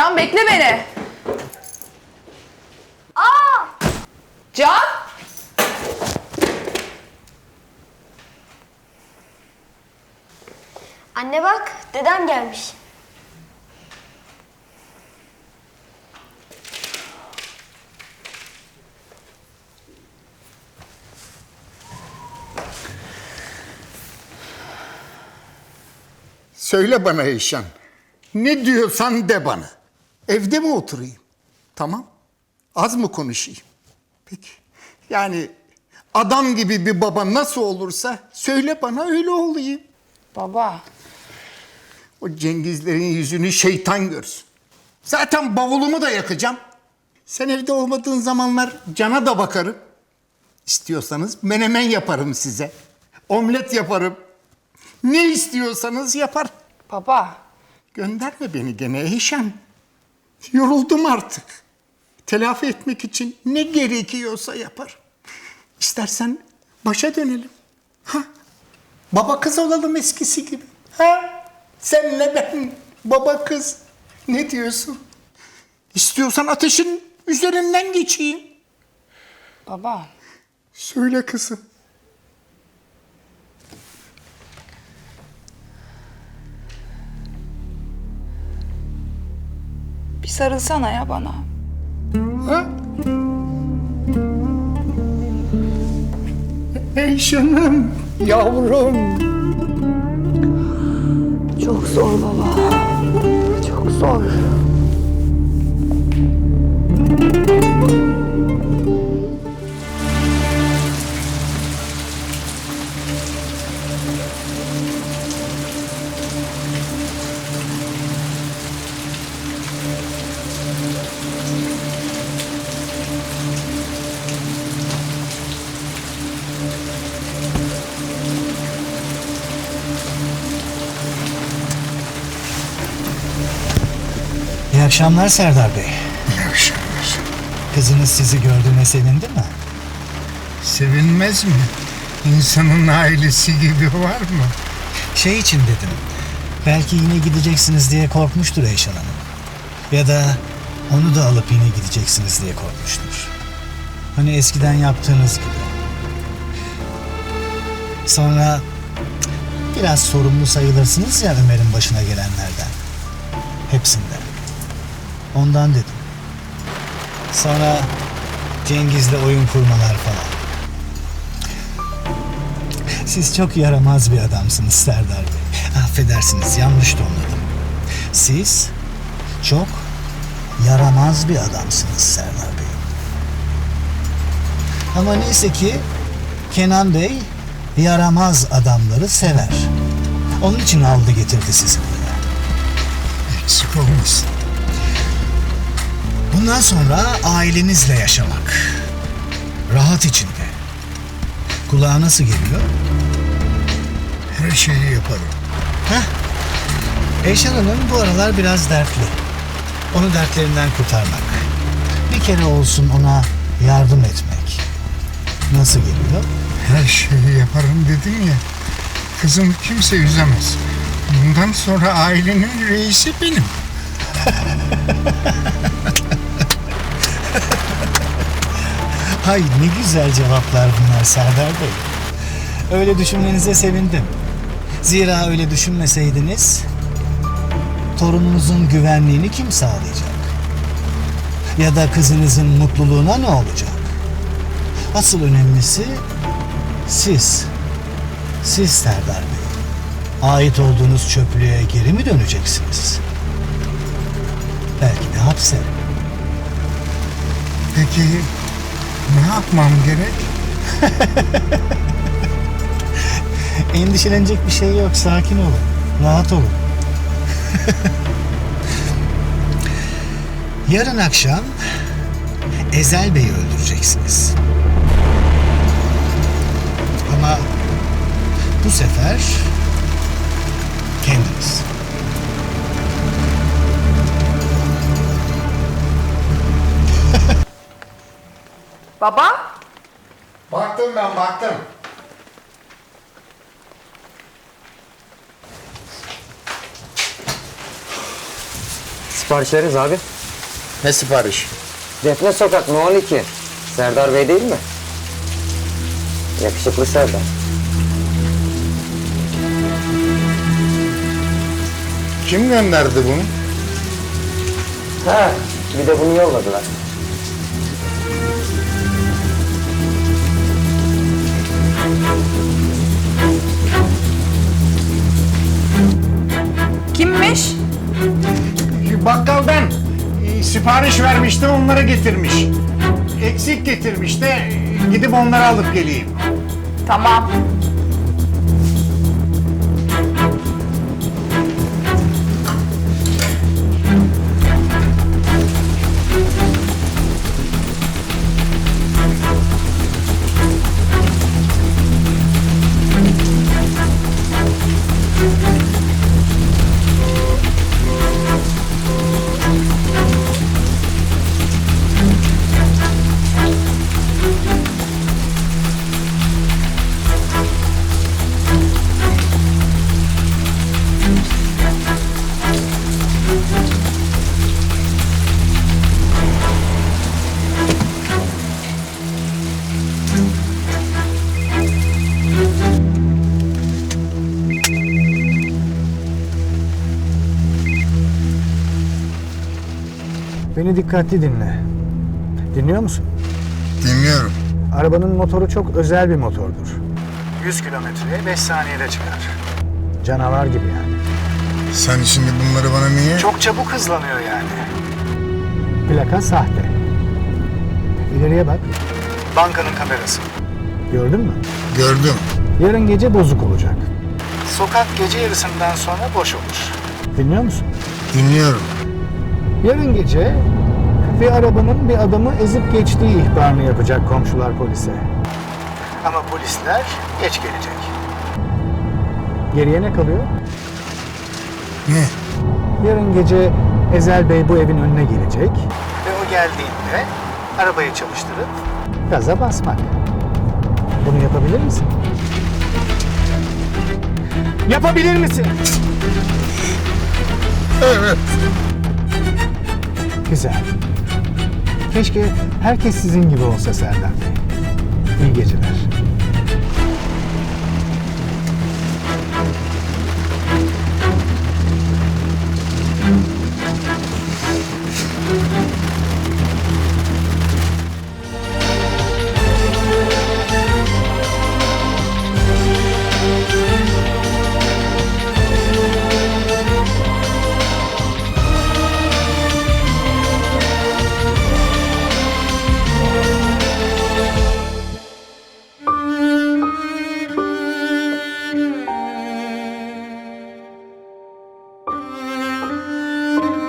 Can bekle beni. Aa! Can? Anne bak, dedem gelmiş. Söyle bana Eyşan. Ne diyorsan de bana. Evde mi oturayım? Tamam. Az mı konuşayım? Peki. Yani adam gibi bir baba nasıl olursa söyle bana öyle olayım. Baba. O Cengizlerin yüzünü şeytan görsün. Zaten bavulumu da yakacağım. Sen evde olmadığın zamanlar cana da bakarım. İstiyorsanız menemen yaparım size. Omlet yaparım. Ne istiyorsanız yapar. Baba. Gönderme beni gene Eyşan. Yoruldum artık. Telafi etmek için ne gerekiyorsa yapar. İstersen başa dönelim. Ha? Baba kız olalım eskisi gibi. Ha? Senle ben baba kız. Ne diyorsun? İstiyorsan ateşin üzerinden geçeyim. Baba. Söyle kızım. Bir sarılsana ya bana. Ha? Eyşan'ım, yavrum. Çok zor baba. Çok zor. İyi akşamlar Serdar Bey. İyi akşamlar. Kızınız sizi gördüğüne sevindi mi? Sevinmez mi? İnsanın ailesi gibi var mı? Şey için dedim. Belki yine gideceksiniz diye korkmuştur Eyşan Hanım. Ya da onu da alıp yine gideceksiniz diye korkmuştur. Hani eskiden yaptığınız gibi. Sonra biraz sorumlu sayılırsınız ya Ömer'in başına gelenlerden. Hepsinden. Ondan dedim. Sonra Cengiz'le oyun kurmalar falan. Siz çok yaramaz bir adamsınız Serdar Bey. Affedersiniz yanlış tonladım. Siz çok yaramaz bir adamsınız Serdar Bey. Ama neyse ki Kenan Bey yaramaz adamları sever. Onun için aldı getirdi sizi buraya. Eksik olmasın. Bundan sonra ailenizle yaşamak. Rahat içinde. Kulağa nasıl geliyor? Her şeyi yaparım. Heh. Eyşan Hanım bu aralar biraz dertli. Onu dertlerinden kurtarmak. Bir kere olsun ona yardım etmek. Nasıl geliyor? Her şeyi yaparım dedim ya. Kızım kimse üzemez. Bundan sonra ailenin reisi benim. Hay ne güzel cevaplar bunlar Serdar Bey. Öyle düşünmenize sevindim. Zira öyle düşünmeseydiniz torununuzun güvenliğini kim sağlayacak? Ya da kızınızın mutluluğuna ne olacak? Asıl önemlisi siz. Siz Serdar Bey. Ait olduğunuz çöplüğe geri mi döneceksiniz? Belki de hapse. Peki ne yapmam gerek? Endişelenecek bir şey yok. Sakin olun. Rahat olun. Yarın akşam Ezel Bey'i öldüreceksiniz. Ama bu sefer kendiniz. Baba? Baktım ben baktım. sipariş veririz abi. Ne sipariş? Defne Sokak No 12. Serdar Bey değil mi? Yakışıklı Serdar. Kim gönderdi bunu? Ha, bir de bunu yolladılar. Bakkaldan e, sipariş vermişti onları getirmiş. Eksik getirmiş de e, gidip onları alıp geleyim. Tamam. Beni dikkatli dinle. Dinliyor musun? Dinliyorum. Arabanın motoru çok özel bir motordur. 100 kilometreye 5 saniyede çıkar. Canavar gibi yani. Sen şimdi bunları bana niye? Çok çabuk hızlanıyor yani. Plaka sahte. İleriye bak. Bankanın kamerası. Gördün mü? Gördüm. Yarın gece bozuk olacak. Sokak gece yarısından sonra boş olur. Dinliyor musun? Dinliyorum. Yarın gece bir arabanın bir adamı ezip geçtiği ihbarını yapacak komşular polise. Ama polisler geç gelecek. Geriye ne kalıyor? Ne? Yarın gece Ezel Bey bu evin önüne gelecek ve o geldiğinde arabayı çalıştırıp gaza basmak. Bunu yapabilir misin? Yapabilir misin? Evet. Güzel. Keşke herkes sizin gibi olsa Serdar Bey. İyi geceler.